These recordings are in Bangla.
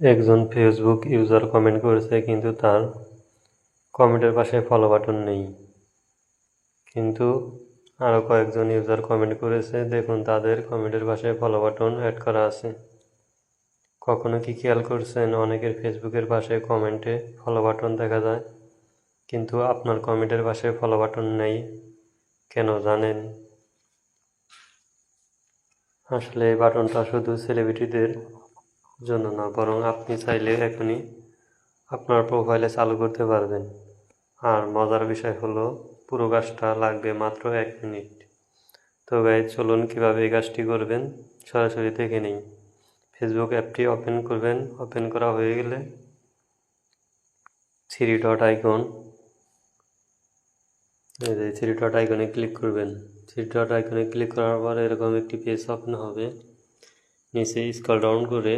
একজন ফেসবুক ইউজার কমেন্ট করেছে, কিন্তু তার কমেন্টের পাশে ফলো বাটন নেই। কিন্তু আরও কয়েকজন ইউজার কমেন্ট করেছে, দেখুন তাদের কমেন্টের পাশে ফলো বাটন অ্যাড করা আছে। কখনো কি খেয়াল করছেন? অনেকের ফেসবুকের পাশে কমেন্টে ফলো বাটন দেখা যায়, কিন্তু আপনার কমেন্টের পাশে ফলো বাটন নেই, কেন জানেন? আসলে এই বাটনটা শুধু সেলিব্রিটিদের জন্য না, বরং আপনি চাইলে এখনই আপনার প্রোফাইলে চালু করতে পারবেন। আর মজার বিষয় হলো, পুরো গাছটা লাগবে মাত্র এক মিনিট। তো গাই চলুন কীভাবে এই কাজটি করবেন সরাসরি দেখে নিই। ফেসবুক অ্যাপটি ওপেন করবেন। ওপেন করা হয়ে গেলে three dot icon three dot আইকনে ক্লিক করবেন। থ্রি ডট আইকনে ক্লিক করার পর এরকম একটি পেজ ওপেন হবে। নিচে স্কল ডাউন করে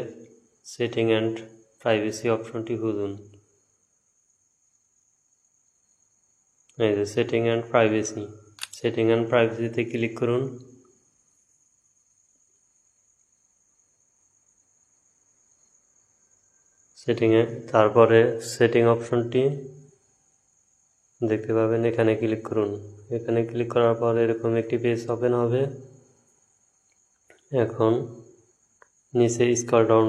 সেটিং অ্যান্ড প্রাইভেসি অপশনটি খুঁজুন এই যে setting and privacy setting and প্রাইভেসিতে click করুন সেটিংয়ে তারপরে সেটিং অপশনটি দেখতে পাবেন, এখানে ক্লিক করুন। এখানে ক্লিক করার পর এরকম একটি পেজ ওপেন হবে। এখন নিচে স্ক্রল ডাউন